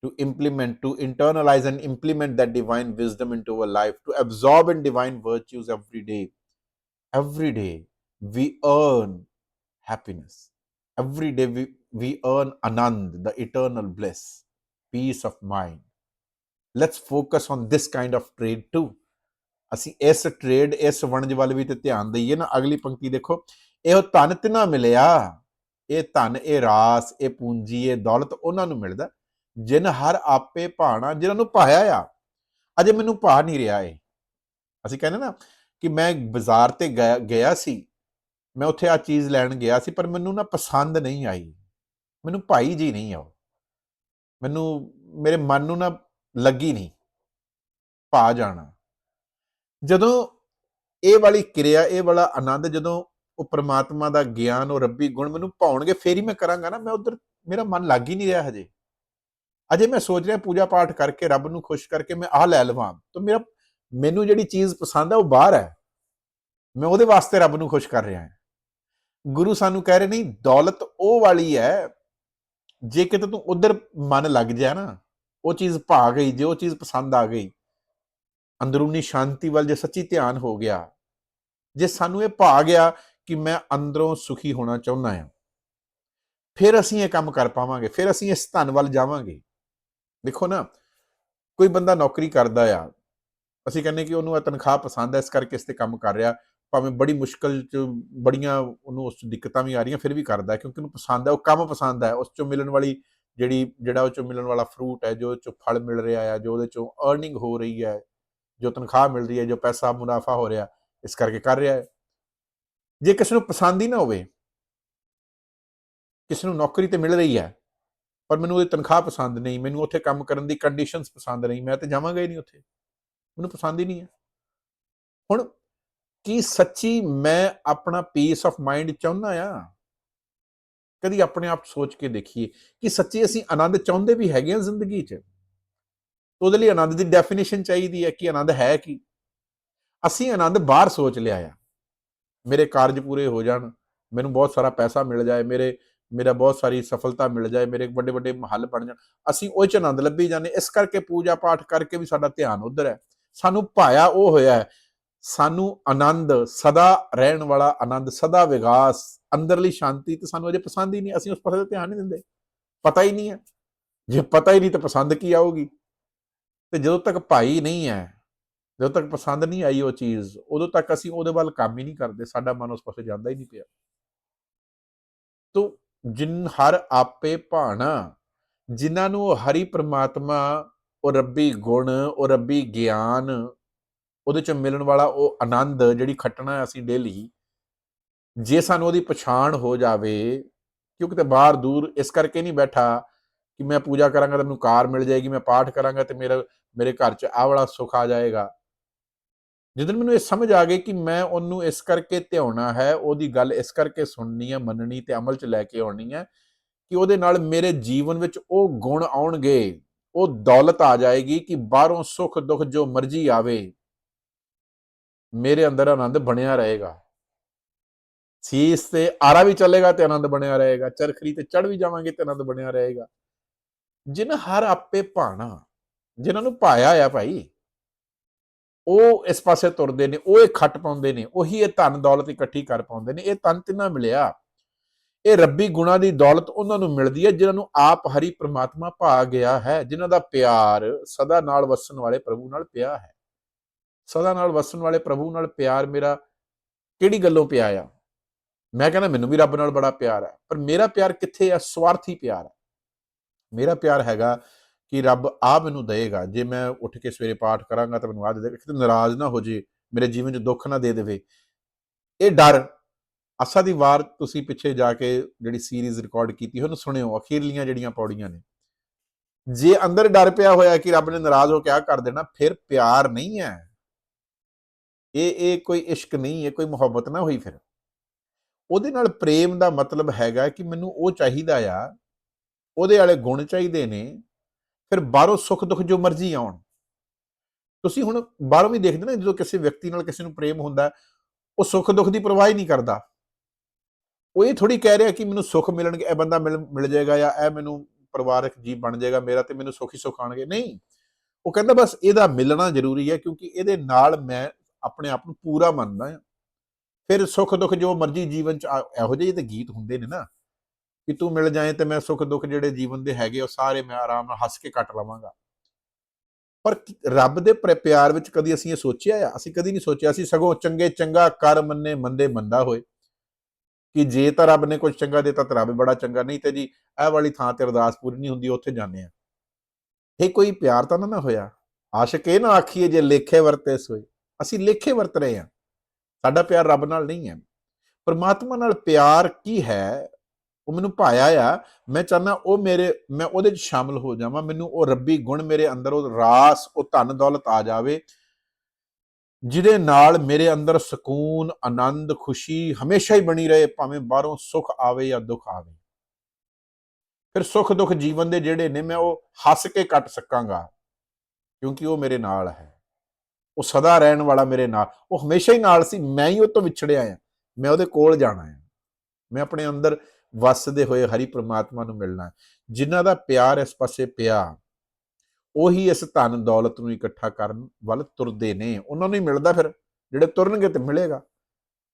to implement to internalize and implement that divine wisdom into our life to absorb in divine virtues every day every day we earn happiness. Every day we, we earn anand, the eternal bliss, peace of mind. Let's focus on this kind of trade too. ਅਸੀਂ ਇਸ trade ਇਸ ਵਣਜ ਵੱਲ ਵੀ ਤੇ ਧਿਆਨ ਦਈਏ ਨਾ। ਅਗਲੀ ਪੰਕਤੀ ਦੇਖੋ, ਇਹੋ ਧਨ ਤਿਨਾ ਮਿਲਿਆ। ਇਹ ਧਨ, ਇਹ ਰਾਸ, ਇਹ ਪੂੰਜੀ, ਇਹ ਦੌਲਤ ਉਹਨਾਂ ਨੂੰ ਮਿਲਦਾ। ਜਿਨ ਹਰ ਆਪੇ ਭਾਣਾ, ਜਿਨ੍ਹਾਂ ਨੂੰ ਭਾਇਆ ਆ। ਅਜੇ ਮੈਨੂੰ ਭਾ ਨਹੀਂ ਰਿਹਾ ਏ ਅਸੀਂ ਕਹਿੰਦੇ ਨਾ ਕਿ ਮੈਂ ਬਾਜ਼ਾਰ ਤੇ ਗਿਆ ਸੀ। ਮੈਂ ਉੱਥੇ ਆ ਚੀਜ਼ ਲੈਣ ਗਿਆ ਸੀ, ਪਰ ਮੈਨੂੰ ਨਾ ਪਸੰਦ ਨਹੀਂ ਆਈ। ਮੈਨੂੰ ਭਾਈ ਜੀ ਨਹੀਂ ਆਓ ਮੈਨੂੰ, ਮੇਰੇ ਮਨ ਨੂੰ ਨਾ ਲੱਗੀ ਨਹੀਂ ਪਾ ਜਾਣਾ। ਜਦੋਂ ਇਹ ਵਾਲੀ ਕਿਰਿਆ, ਇਹ ਵਾਲਾ ਆਨੰਦ, ਜਦੋਂ ਉਹ ਪ੍ਰਮਾਤਮਾ ਦਾ ਗਿਆਨ, ਉਹ ਰੱਬੀ ਗੁਣ ਮੈਨੂੰ ਪਾਉਣਗੇ, ਫੇਰ ਹੀ ਮੈਂ ਕਰਾਂਗਾ ਨਾ, ਮੈਂ ਉਧਰ, ਮੇਰਾ ਮਨ ਲੱਗ ਹੀ ਨਹੀਂ ਰਿਹਾ ਹਜੇ। ਅਜੇ ਮੈਂ ਸੋਚ ਰਿਹਾ ਪੂਜਾ ਪਾਠ ਕਰਕੇ, ਰੱਬ ਨੂੰ ਖੁਸ਼ ਕਰਕੇ ਮੈਂ ਆਹ ਲੈ ਲਵਾਂ। ਤਾਂ ਮੇਰਾ, ਮੈਨੂੰ ਜਿਹੜੀ ਚੀਜ਼ ਪਸੰਦ ਹੈ ਉਹ ਬਾਹਰ ਹੈ। ਮੈਂ ਉਹਦੇ ਵਾਸਤੇ ਰੱਬ ਨੂੰ ਖੁਸ਼ ਕਰ ਰਿਹਾ ਹਾਂ। ਗੁਰੂ ਸਾਨੂੰ ਕਹਿ ਰਹੇ ਨਹੀਂ, ਦੌਲਤ ਉਹ ਵਾਲੀ ਹੈ ਜੇ ਕਿਤੇ ਤੂੰ ਉਧਰ ਮਨ ਲੱਗ ਜਾ ਨਾ, ਉਹ ਚੀਜ਼ ਭਾ ਗਈ ਜੇ ਉਹ ਚੀਜ਼ ਪਸੰਦ ਆ ਗਈ, ਅੰਦਰੂਨੀ ਸ਼ਾਂਤੀ ਵੱਲ ਜੇ ਸੱਚੀ ਧਿਆਨ ਹੋ ਗਿਆ, ਜੇ ਸਾਨੂੰ ਇਹ ਭਾ ਗਿਆ ਕਿ ਮੈਂ ਅੰਦਰੋਂ ਸੁਖੀ ਹੋਣਾ ਚਾਹੁੰਦਾ ਹਾਂ, ਫਿਰ ਅਸੀਂ ਇਹ ਕੰਮ ਕਰ ਪਾਵਾਂਗੇ, ਫਿਰ ਅਸੀਂ ਇਸ ਧਨ ਵੱਲ ਜਾਵਾਂਗੇ। ਦੇਖੋ ਨਾ, ਕੋਈ ਬੰਦਾ ਨੌਕਰੀ ਕਰਦਾ ਆ, ਅਸੀਂ ਕਹਿੰਦੇ ਕਿ ਉਹਨੂੰ ਇਹ ਤਨਖਾਹ ਪਸੰਦ ਹੈ ਇਸ ਕਰਕੇ ਇਸ ਤੇ ਕੰਮ ਕਰ ਰਿਹਾ ਭਾਵੇਂ ਬੜੀ ਮੁਸ਼ਕਲ ਚ ਬੜੀਆਂ ਉਹਨੂੰ ਉਸ 'ਚ ਦਿੱਕਤਾਂ ਵੀ ਆ ਰਹੀਆਂ, ਫਿਰ ਵੀ ਕਰਦਾ ਕਿਉਂਕਿ ਉਹਨੂੰ ਪਸੰਦ ਹੈ, ਉਹ ਕੰਮ ਪਸੰਦ ਹੈ, ਉਸ ਚੋਂ ਮਿਲਣ ਵਾਲੀ ਜਿਹੜੀ, ਜਿਹੜਾ ਉਹ ਚੋਂ ਮਿਲਣ ਵਾਲਾ ਫਰੂਟ ਹੈ, ਜੋ ਉਹ ਚੋਂ ਫਲ ਮਿਲ ਰਿਹਾ ਹੈ, ਜੋ ਉਹਦੇ ਚੋਂ ਅਰਨਿੰਗ ਹੋ ਰਹੀ ਹੈ, ਜੋ ਤਨਖਾਹ ਮਿਲ ਰਹੀ ਹੈ, ਜੋ ਪੈਸਾ ਮੁਨਾਫਾ ਹੋ ਰਿਹਾ, ਇਸ ਕਰਕੇ ਕਰ ਰਿਹਾ ਹੈ। ਜੇ ਕਿਸੇ ਨੂੰ ਪਸੰਦ ਹੀ ਨਾ ਹੋਵੇ, ਕਿਸੇ ਨੂੰ ਨੌਕਰੀ ਤੇ ਮਿਲ ਰਹੀ ਹੈ, ਪਰ ਮੈਨੂੰ ਉਹਦੀ ਤਨਖਾਹ ਪਸੰਦ ਨਹੀਂ, ਮੈਨੂੰ ਉੱਥੇ ਕੰਮ ਕਰਨ ਦੀ ਕੰਡੀਸ਼ਨਸ ਪਸੰਦ ਨਹੀਂ, ਮੈਂ ਤੇ ਜਾਵਾਂਗਾ ਹੀ ਨਹੀਂ ਉੱਥੇ, ਮੈਨੂੰ ਪਸੰਦ ਹੀ ਨਹੀਂ ਹੈ। ਹੁਣ ਕੀ ਸੱਚੀ ਮੈਂ ਆਪਣਾ ਪੀਸ ਆਫ ਮਾਈਂਡ ਚਾਹੁੰਦਾ ਆ ਕਦੀ ਆਪਣੇ ਆਪ ਸੋਚ ਕੇ ਦੇਖੀਏ, ਕਿ ਸੱਚੀ ਅਸੀਂ ਆਨੰਦ ਚਾਹੁੰਦੇ ਵੀ ਹੈਗੇ ਆ ਜ਼ਿੰਦਗੀ 'ਚ? ਉਹਦੇ ਲਈ ਆਨੰਦ ਦੀ ਡੈਫੀਨੇਸ਼ਨ ਚਾਹੀਦੀ ਹੈ ਕਿ ਆਨੰਦ ਹੈ ਕੀ? ਅਸੀਂ ਆਨੰਦ ਬਾਹਰ ਸੋਚ ਲਿਆ ਆ। ਮੇਰੇ ਕਾਰਜ ਪੂਰੇ ਹੋ ਜਾਣ, ਮੈਨੂੰ ਬਹੁਤ ਸਾਰਾ ਪੈਸਾ ਮਿਲ ਜਾਏ, ਮੇਰੇ, ਮੇਰਾ ਬਹੁਤ ਸਾਰੀ ਸਫਲਤਾ ਮਿਲ ਜਾਏ, ਮੇਰੇ ਵੱਡੇ ਵੱਡੇ ਮਹੱਲ ਬਣ ਜਾਣ, ਅਸੀਂ ਉਹ ਚ ਆਨੰਦ ਲੱਭੀ ਜਾਂਦੇ ਇਸ ਕਰਕੇ ਪੂਜਾ ਪਾਠ ਕਰਕੇ ਵੀ ਸਾਡਾ ਧਿਆਨ ਉਧਰ ਹੈ। ਸਾਨੂੰ ਭਾਇਆ ਉਹ ਹੋਇਆ ਹੈ ਸਾਨੂੰ ਆਨੰਦ, ਸਦਾ ਰਹਿਣ ਵਾਲਾ ਆਨੰਦ, ਸਦਾ ਵਿਗਾਸ, ਅੰਦਰਲੀ ਸ਼ਾਂਤੀ ਤੇ ਸਾਨੂੰ ਅਜੇ ਪਸੰਦ ਹੀ ਨਹੀਂ, ਅਸੀਂ ਉਸ ਪਾਸੇ ਧਿਆਨ ਨਹੀਂ ਦਿੰਦੇ। ਪਤਾ ਹੀ ਨਹੀਂ ਹੈ। ਜੇ ਪਤਾ ਹੀ ਨਹੀਂ ਤਾਂ ਪਸੰਦ ਕੀ ਆਊਗੀ? ਤੇ ਜਦੋਂ ਤੱਕ ਭਾਈ ਨਹੀਂ ਹੈ, ਜਦੋਂ ਤੱਕ ਪਸੰਦ ਨਹੀਂ ਆਈ ਉਹ ਚੀਜ਼, ਉਦੋਂ ਤੱਕ ਅਸੀਂ ਉਹਦੇ ਵੱਲ ਕੰਮ ਹੀ ਨਹੀਂ ਕਰਦੇ, ਸਾਡਾ ਮਨ ਉਸ ਪਾਸੇ ਜਾਂਦਾ ਹੀ ਨਹੀਂ ਪਿਆ। ਤੋ ਜਿਨ ਹਰ ਆਪੇ ਭਾਣਾ, ਜਿਨ੍ਹਾਂ ਨੂੰ ਹਰੀ ਪ੍ਰਮਾਤਮਾ, ਉਹ ਰੱਬੀ ਗੁਣ, ਉਹ ਰੱਬੀ ਗਿਆਨ ਉਹਦੇ ਚ ਮਿਲਣ ਵਾਲਾ ਉਹ ਆਨੰਦ ਜਿਹੜੀ ਖੱਟਣਾ ਅਸੀਂ ਡੇਲੀ, ਜੇ ਸਾਨੂੰ ਉਹਦੀ ਪਛਾਣ ਹੋ ਜਾਵੇ ਕਿਉਂਕਿ ਤੇ ਬਾਹਰ ਦੂਰ ਇਸ ਕਰਕੇ ਨਹੀਂ ਬੈਠਾ ਕਿ ਮੈਂ ਪੂਜਾ ਕਰਾਂਗਾ ਤਾਂ ਮੈਨੂੰ ਕਾਰ ਮਿਲ ਜਾਏਗੀ, ਮੈਂ ਪਾਠ ਕਰਾਂਗਾ ਤੇ ਮੇਰਾ, ਮੇਰੇ ਘਰ 'ਚ ਆਹ ਵਾਲਾ ਸੁੱਖ ਆ ਜਾਏਗਾ। ਜਦੋਂ ਮੈਨੂੰ ਇਹ ਸਮਝ ਆ ਗਈ ਕਿ ਮੈਂ ਉਹਨੂੰ ਇਸ ਕਰਕੇ ਧਿਆਉਣਾ ਹੈ, ਉਹਦੀ ਗੱਲ ਇਸ ਕਰਕੇ ਸੁਣਨੀ ਹੈ, ਮੰਨਣੀ ਤੇ ਅਮਲ 'ਚ ਲੈ ਕੇ ਆਉਣੀ ਹੈ ਕਿ ਉਹਦੇ ਨਾਲ ਮੇਰੇ ਜੀਵਨ ਵਿੱਚ ਉਹ ਗੁਣ ਆਉਣਗੇ, ਉਹ ਦੌਲਤ ਆ ਜਾਏਗੀ ਕਿ ਬਾਹਰੋਂ ਸੁੱਖ ਦੁੱਖ ਜੋ ਮਰਜ਼ੀ ਆਵੇ। ਮੇਰੇ ਅੰਦਰ ਆਨੰਦ ਬਣਿਆ ਰਹੇਗਾ। ਸੀਸ ਤੇ ਆਰਾ ਵੀ ਚੱਲੇਗਾ ਤੇ ਆਨੰਦ ਬਣਿਆ ਰਹੇਗਾ। ਚਰਖਰੀ ਤੇ ਚੜ ਵੀ ਜਾਵਾਂਗੇ ਤੇ ਆਨੰਦ ਬਣਿਆ ਰਹੇਗਾ। ਜਿਨ ਹਰ ਆਪੇ ਭਾਣਾ, ਜਿਨ੍ਹਾਂ ਨੂੰ ਪਾਇਆ ਆ ਭਾਈ, ਉਹ ਇਸ ਪਾਸੇ ਤੁਰਦੇ ਨੇ, ਉਹ ਇਹ ਖੱਟ ਪਾਉਂਦੇ ਨੇ, ਉਹੀ ਇਹ ਧਨ ਦੌਲਤ ਇਕੱਠੀ ਕਰ ਪਾਉਂਦੇ ਨੇ। ਇਹ ਤਨ ਤਿੰਨਾ ਮਿਲਿਆ। ਇਹ ਰੱਬੀ ਗੁਣਾ ਦੀ ਦੌਲਤ ਉਹਨਾਂ ਨੂੰ ਮਿਲਦੀ ਹੈ, ਜਿਨ੍ਹਾਂ ਨੂੰ ਆਪ ਹਰੀ ਪ੍ਰਮਾਤਮਾ ਭਾ ਗਿਆ ਹੈ, ਜਿਨ੍ਹਾਂ ਦਾ ਪਿਆਰ ਸਦਾ ਨਾਲ ਵਸਣ ਵਾਲੇ ਪ੍ਰਭੂ ਨਾਲ ਪਿਆ ਹੈ। ਸਦਾ ਨਾਲ ਵਸਣ ਵਾਲੇ ਪ੍ਰਭੂ ਨਾਲ ਪਿਆਰ ਮੇਰਾ ਕਿਹੜੀ ਗੱਲੋਂ ਪਿਆ ਆ? ਮੈਂ ਕਹਿੰਦਾ ਮੈਨੂੰ ਵੀ ਰੱਬ ਨਾਲ ਬੜਾ ਪਿਆਰ ਹੈ, ਪਰ ਮੇਰਾ ਪਿਆਰ ਕਿੱਥੇ ਆ? ਸਵਾਰਥੀ ਪਿਆਰ ਹੈ। ਮੇਰਾ ਪਿਆਰ ਹੈਗਾ ਕਿ ਰੱਬ ਆ ਮੈਨੂੰ ਦੇਗਾ ਜੇ ਮੈਂ ਉੱਠ ਕੇ ਸਵੇਰੇ ਪਾਠ ਕਰਾਂਗਾ ਤਾਂ ਮੈਨੂੰ ਆ ਦੇ ਦੇਗਾ ਕਿਤੇ ਨਾਰਾਜ਼ ਨਾ ਹੋ ਜੇ, ਮੇਰੇ ਜੀਵਨ 'ਚ ਦੁੱਖ ਨਾ ਦੇ ਦੇਵੇ। ਇਹ ਡਰ ਅਸਾ ਦੀ ਵਾਰ ਤੁਸੀਂ ਪਿੱਛੇ ਜਾ ਕੇ ਜਿਹੜੀ ਸੀਰੀਜ਼ ਰਿਕਾਰਡ ਕੀਤੀ ਉਹਨੂੰ ਸੁਣਿਓ, ਅਖੀਰਲੀਆਂ ਜਿਹੜੀਆਂ ਪੌੜੀਆਂ ਨੇ। ਜੇ ਅੰਦਰ ਡਰ ਪਿਆ ਹੋਇਆ ਕਿ ਰੱਬ ਨੇ ਨਾਰਾਜ਼ ਹੋ ਕੇ ਆ ਕਰ ਦੇਣਾ, ਫਿਰ ਪਿਆਰ ਨਹੀਂ ਹੈ। ਇਹ ਇਹ ਕੋਈ ਇਸ਼ਕ ਨਹੀਂ ਹੈ ਕੋਈ ਮੁਹੱਬਤ ਨਾ ਹੋਈ ਫਿਰ। ਉਹਦੇ ਨਾਲ ਪ੍ਰੇਮ ਦਾ ਮਤਲਬ ਹੈਗਾ ਕਿ ਮੈਨੂੰ ਉਹ ਚਾਹੀਦਾ ਆ, ਉਹਦੇ ਵਾਲੇ ਗੁਣ ਚਾਹੀਦੇ ਨੇ, ਫਿਰ ਬਾਹਰੋਂ ਸੁੱਖ ਦੁੱਖ ਜੋ ਮਰਜ਼ੀ ਆਉਣ। ਤੁਸੀਂ ਹੁਣ ਬਾਹਰੋਂ ਵੀ ਦੇਖਦੇ ਨਾ, ਜਦੋਂ ਕਿਸੇ ਵਿਅਕਤੀ ਨਾਲ ਕਿਸੇ ਨੂੰ ਪ੍ਰੇਮ ਹੁੰਦਾ, ਉਹ ਸੁੱਖ ਦੁੱਖ ਦੀ ਪਰਵਾਹ ਹੀ ਨਹੀਂ ਕਰਦਾ। ਉਹ ਇਹ ਥੋੜੀ ਕਹਿ ਰਿਹਾ ਕਿ ਮੈਨੂੰ ਸੁੱਖ ਮਿਲਣਗੇ, ਇਹ ਬੰਦਾ ਮਿਲ ਮਿਲ ਜਾਏਗਾ ਜਾਂ ਇਹ ਮੈਨੂੰ ਪਰਿਵਾਰਕ ਜੀਵ ਬਣ ਜਾਏਗਾ, ਮੇਰਾ ਤੇ ਮੈਨੂੰ ਸੁੱਖ ਹੀ ਸੁੱਖ ਆਣਗੇ ਨਹੀਂ, ਉਹ ਕਹਿੰਦਾ ਬਸ ਇਹਦਾ ਮਿਲਣਾ ਜ਼ਰੂਰੀ ਹੈ ਕਿਉਂਕਿ ਇਹਦੇ ਨਾਲ ਮੈਂ ਆਪਣੇ ਆਪ ਨੂੰ ਪੂਰਾ ਮੰਨਦਾ ਆ ਫਿਰ ਸੁੱਖ ਦੁੱਖ ਜੋ ਮਰਜ਼ੀ ਜੀਵਨ ਚ ਆ- ਇਹੋ ਜਿਹੇ ਤੇ ਗੀਤ ਹੁੰਦੇ ਨੇ ਨਾ ਕਿ ਤੂੰ ਮਿਲ ਜਾਏ ਤੇ ਮੈਂ ਸੁੱਖ ਦੁੱਖ ਜਿਹੜੇ ਜੀਵਨ ਦੇ ਹੈਗੇ ਉਹ ਸਾਰੇ ਮੈਂ ਆਰਾਮ ਨਾਲ ਹੱਸ ਕੇ ਕੱਟ ਲਵਾਂਗਾ। ਪਰ ਰੱਬ ਦੇ ਪਿਆਰ ਵਿੱਚ ਕਦੀ ਅਸੀਂ ਇਹ ਸੋਚਿਆ ਆ? ਅਸੀਂ ਕਦੀ ਨਹੀਂ ਸੋਚਿਆ, ਅਸੀਂ ਸਗੋਂ ਚੰਗੇ ਚੰਗਾ ਕਰ ਮੰਨੇ ਮੰਦੇ ਮੰਦਾ ਹੋਏ। ਕਿ ਜੇ ਤਾਂ ਰੱਬ ਨੇ ਕੁਝ ਚੰਗਾ ਦਿੱਤਾ ਤਾਂ ਰੱਬ ਬੜਾ ਚੰਗਾ, ਨਹੀਂ ਤੇ ਜੀ, ਇਹ ਵਾਲੀ ਥਾਂ ਤੇ ਅਰਦਾਸ ਪੂਰੀ ਨਹੀਂ ਹੁੰਦੀ, ਉੱਥੇ ਜਾਂਦੇ ਆ। ਇਹ ਕੋਈ ਪਿਆਰ ਤਾਂ ਨਾ ਨਾ ਹੋਇਆ। ਆਸ਼ਕ ਇਹ ਨਾ ਆਖੀਏ ਜੇ ਲੇਖੇ ਵਰਤੇ ਸੋਏ। ਅਸੀਂ ਲੇਖੇ ਵਰਤ ਰਹੇ ਹਾਂ। ਸਾਡਾ ਪਿਆਰ ਰੱਬ ਨਾਲ ਨਹੀਂ ਹੈ। ਪਰਮਾਤਮਾ ਨਾਲ ਪਿਆਰ ਕੀ ਹੈ? ਉਹ ਮੈਨੂੰ ਭਾਇਆ ਆ। ਮੈਂ ਚਾਹਨਾ ਉਹ ਮੇਰੇ, ਮੈਂ ਉਹਦੇ 'ਚ ਸ਼ਾਮਲ ਹੋ ਜਾਵਾਂ। ਮੈਨੂੰ ਉਹ ਰੱਬੀ ਗੁਣ ਮੇਰੇ ਅੰਦਰ, ਉਹ ਰਾਸ, ਉਹ ਧਨ ਦੌਲਤ ਆ ਜਾਵੇ, ਜਿਹਦੇ ਨਾਲ ਮੇਰੇ ਅੰਦਰ ਸਕੂਨ, ਆਨੰਦ, ਖੁਸ਼ੀ ਹਮੇਸ਼ਾ ਹੀ ਬਣੀ ਰਹੇ, ਭਾਵੇਂ ਬਾਹਰੋਂ ਸੁੱਖ ਆਵੇ ਜਾਂ ਦੁੱਖ ਆਵੇ। ਫਿਰ ਸੁੱਖ ਦੁੱਖ ਜੀਵਨ ਦੇ ਜਿਹੜੇ ਨੇ, ਮੈਂ ਉਹ ਹੱਸ ਕੇ ਕੱਟ ਸਕਾਂਗਾ, ਕਿਉਂਕਿ ਉਹ ਮੇਰੇ ਨਾਲ ਹੈ। ਉਹ ਸਦਾ ਰਹਿਣ ਵਾਲਾ ਮੇਰੇ ਨਾਲ। ਉਹ ਹਮੇਸ਼ਾ ਹੀ ਨਾਲ ਸੀ, ਮੈਂ ਹੀ ਉਹ ਤੋਂ ਵਿਛੜਿਆ ਆ ਮੈਂ ਉਹਦੇ ਕੋਲ ਜਾਣਾ ਹੈ। ਮੈਂ ਆਪਣੇ ਅੰਦਰ ਵਸਦੇ ਹੋਏ ਹਰੀ ਪ੍ਰਮਾਤਮਾ ਨੂੰ ਮਿਲਣਾ ਹੈ। ਜਿਨ੍ਹਾਂ ਦਾ ਪਿਆਰ ਇਸ ਪਾਸੇ ਪਿਆ, ਉਹੀ ਇਸ ਧਨ ਦੌਲਤ ਨੂੰ ਇਕੱਠਾ ਕਰਨ ਵੱਲ ਤੁਰਦੇ ਨੇ। ਉਹਨਾਂ ਨੂੰ ਹੀ ਮਿਲਦਾ ਫਿਰ, ਜਿਹੜੇ ਤੁਰਨਗੇ ਤੇ ਮਿਲੇਗਾ।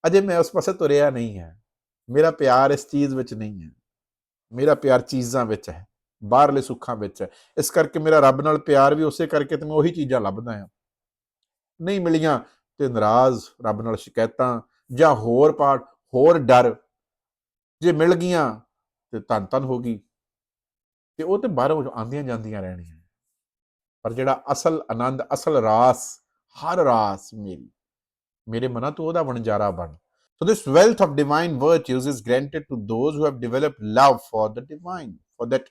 ਅਜੇ ਮੈਂ ਉਸ ਪਾਸੇ ਤੁਰਿਆ ਨਹੀਂ ਹੈ। ਮੇਰਾ ਪਿਆਰ ਇਸ ਚੀਜ਼ ਵਿੱਚ ਨਹੀਂ ਹੈ। ਮੇਰਾ ਪਿਆਰ ਚੀਜ਼ਾਂ ਵਿੱਚ ਹੈ। ਬਾਹਰਲੇ ਸੁੱਖਾਂ ਵਿੱਚ ਹੈ। ਇਸ ਕਰਕੇ ਮੇਰਾ ਰੱਬ ਨਾਲ ਪਿਆਰ ਵੀ ਉਸੇ ਕਰਕੇ ਤੇ ਮੈਂ ਉਹੀ ਚੀਜ਼ਾਂ ਲੱਭਦਾ ਹਾਂ। ਨਹੀਂ ਮਿਲੀਆਂ ਤੇ ਨਾਰਾਜ਼ ਰੱਬ ਨਾਲ ਸ਼ਿਕਾਇਤਾਂ ਜਾਂ ਹੋਰ ਪਾਠ ਹੋਰ ਡਰ ਜੇ ਮਿਲ ਗਈਆਂ ਤੇ ਧੰਨ ਧੰਨ ਹੋ ਗਈ ਤੇ ਉਹ ਤੇ ਬਾਹਰੋਂ ਆਂਦੀਆਂ ਜਾਂਦੀਆਂ ਰਹਿਣੀਆਂ ਪਰ ਜਿਹੜਾ ਅਸਲ ਆਨੰਦ ਅਸਲ ਰਾਸ ਹਰ ਰਾਸ ਮੇਰੀ ਮੇਰੇ ਮਨਾਂ ਤੋਂ ਉਹਦਾ ਵਣਜਾਰਾ ਬਣ so this wealth of divine virtues is granted to those who have developed love for the divine for that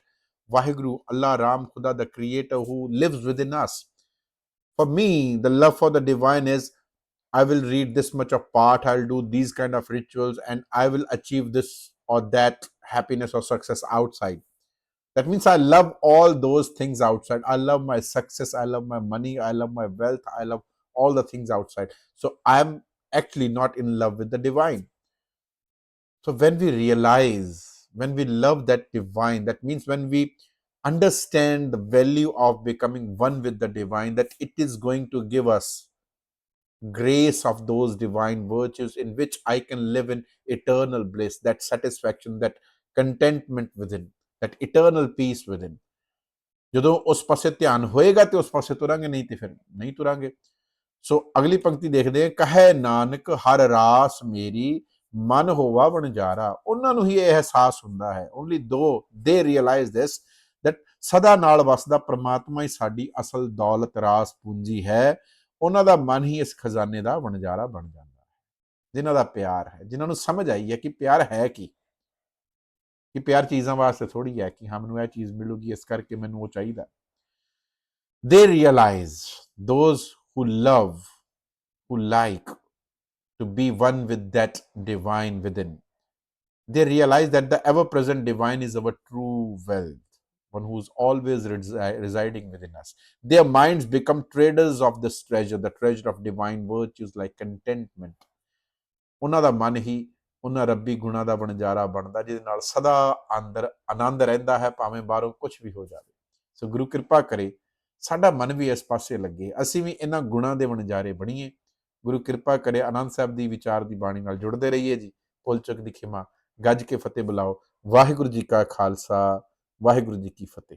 Waheguru Allah Ram Khuda the creator who lives with in us For me, the love for the divine is I will read this much of part, I'll do these kind of rituals, and I will achieve this or that happiness or success outside. That means I love all those things outside. I love my success, I love my money, I love my wealth, I love all the things outside. So I'm actually not in love with the divine. So when we realize, when we love that divine, that means when we understand the value of becoming one with the divine, that it is going to give us grace of those divine virtues in which I can live in eternal bliss, that satisfaction, that contentment within, that eternal peace within. ਜਦੋਂ ਉਸ ਪਾਸੇ ਧਿਆਨ ਹੋਏਗਾ ਤੇ ਉਸ ਪਾਸੇ ਤੁਰਾਂਗੇ ਨਹੀਂ ਤੇ ਫਿਰ ਨਹੀਂ ਤੁਰਾਂਗੇ ਸੋ ਅਗਲੀ ਪੰਕਤੀ ਦੇਖਦੇ ਹਾਂ ਕਹੈ ਨਾਨਕ ਹਰ ਰਾਸ ਮੇਰੀ ਮਨ ਹੋਵਾ ਵਣਜਾਰਾ ਉਹਨਾਂ ਨੂੰ ਹੀ ਇਹ ਅਹਿਸਾਸ ਹੁੰਦਾ ਹੈ ਓਨਲੀ ਦੋ ਦੇ ਰਿਅਲਾਈਜ਼ ਦਿਸ ਦੈਟ ਸਦਾ ਨਾਲ ਵਸਦਾ ਪ੍ਰਮਾਤਮਾ ਹੀ ਸਾਡੀ ਅਸਲ ਦੌਲਤ ਰਾਸ ਪੂੰਜੀ ਹੈ ਉਹਨਾਂ ਦਾ ਮਨ ਹੀ ਇਸ ਖਜ਼ਾਨੇ ਦਾ ਵਣਜਾਰਾ ਬਣ ਜਾਂਦਾ ਹੈ ਜਿਨ੍ਹਾਂ ਦਾ ਪਿਆਰ ਹੈ ਜਿਨ੍ਹਾਂ ਨੂੰ ਸਮਝ ਆਈ ਹੈ ਕਿ ਪਿਆਰ ਹੈ ਕੀ ਕਿ ਪਿਆਰ ਚੀਜ਼ਾਂ ਵਾਸਤੇ ਥੋੜੀ ਹੈ ਕਿ ਹਾਂ ਮੈਨੂੰ ਇਹ ਚੀਜ਼ ਮਿਲੂਗੀ ਇਸ ਕਰਕੇ ਮੈਨੂੰ ਉਹ ਚਾਹੀਦਾ ਦੇ realise those who love, who like to be one with that divine within. They realize that the ever present divine is our true wealth, one who's always resi- residing within us. Their minds become traders of this treasure, the treasure of divine virtues like contentment. ਉਹਨਾਂ ਦਾ ਮਨ ਹੀ ਉਹਨਾਂ ਰੱਬੀ ਗੁਣਾ ਦਾ ਵਣਜਾਰਾ ਬਣਦਾ ਜਿਹਦੇ ਨਾਲ ਸਦਾ ਅੰਦਰ ਆਨੰਦ ਰਹਿੰਦਾ ਹੈ ਭਾਵੇਂ ਬਾਹਰੋਂ ਕੁਝ ਵੀ ਹੋ ਜਾਵੇ ਸੋ ਗੁਰੂ ਕਿਰਪਾ ਕਰੇ ਸਾਡਾ ਮਨ ਵੀ ਇਸ ਪਾਸੇ ਲੱਗੇ ਅਸੀਂ ਵੀ ਇਹਨਾਂ ਗੁਣਾਂ ਦੇ ਵਣਜਾਰੇ ਬਣੀਏ ਗੁਰੂ ਕਿਰਪਾ ਕਰੇ ਆਨੰਦ ਸਾਹਿਬ ਦੀ ਵਿਚਾਰ ਦੀ ਬਾਣੀ ਨਾਲ ਜੁੜਦੇ ਰਹੀਏ ਜੀ ਭੁੱਲ ਚੁੱਕ ਦੀ ਖਿਮਾ ਗੱਜ ਕੇ ਫਤਿਹ ਬੁਲਾਓ ਵਾਹਿਗੁਰੂ ਜੀ ਕਾ ਖਾਲਸਾ ਵਾਹਿਗੁਰੂ ਜੀ ਕੀ ਫਤਿਹ।